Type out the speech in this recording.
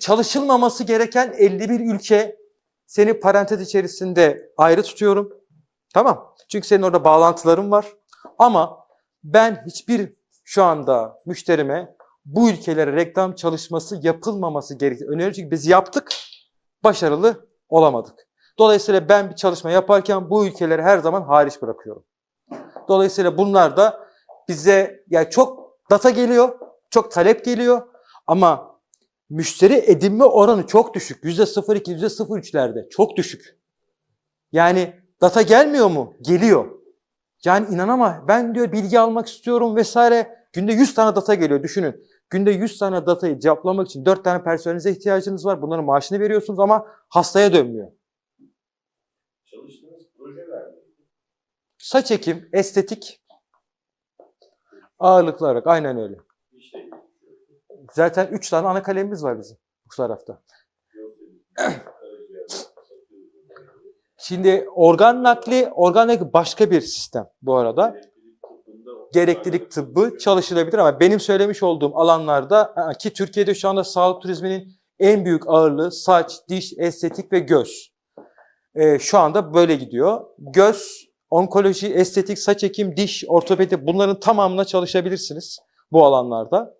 çalışılmaması gereken 51 ülke seni parantez içerisinde ayrı tutuyorum. Tamam. Çünkü senin orada bağlantıların var. Ama ben hiçbir şu anda müşterime bu ülkelere reklam çalışması yapılmaması gerektiğini öneriyorum. Çünkü biz yaptık, başarılı olamadık. Dolayısıyla ben bir çalışma yaparken bu ülkeleri her zaman hariç bırakıyorum. Dolayısıyla bunlar da bize yani çok data geliyor, çok talep geliyor ama müşteri edinme oranı çok düşük. %02, %03'lerde çok düşük. Yani data gelmiyor mu? Geliyor. Yani inanama ben diyor bilgi almak istiyorum vesaire. Günde 100 tane data geliyor düşünün. Günde 100 tane datayı cevaplamak için 4 tane personelize ihtiyacınız var. Bunların maaşını veriyorsunuz ama hastaya dönmüyor. Çalıştığınız projeler? Saç ekim, estetik ağırlıklı olarak aynen öyle. Zaten 3 tane ana kalemimiz var bizim bu tarafta. Şimdi organ nakli, organ nakli başka bir sistem bu arada. Gereklilik tıbbı çalışılabilir ama benim söylemiş olduğum alanlarda ki Türkiye'de şu anda sağlık turizminin en büyük ağırlığı saç, diş, estetik ve göz. Ee, şu anda böyle gidiyor. Göz, onkoloji, estetik, saç ekim, diş, ortopedi bunların tamamına çalışabilirsiniz bu alanlarda.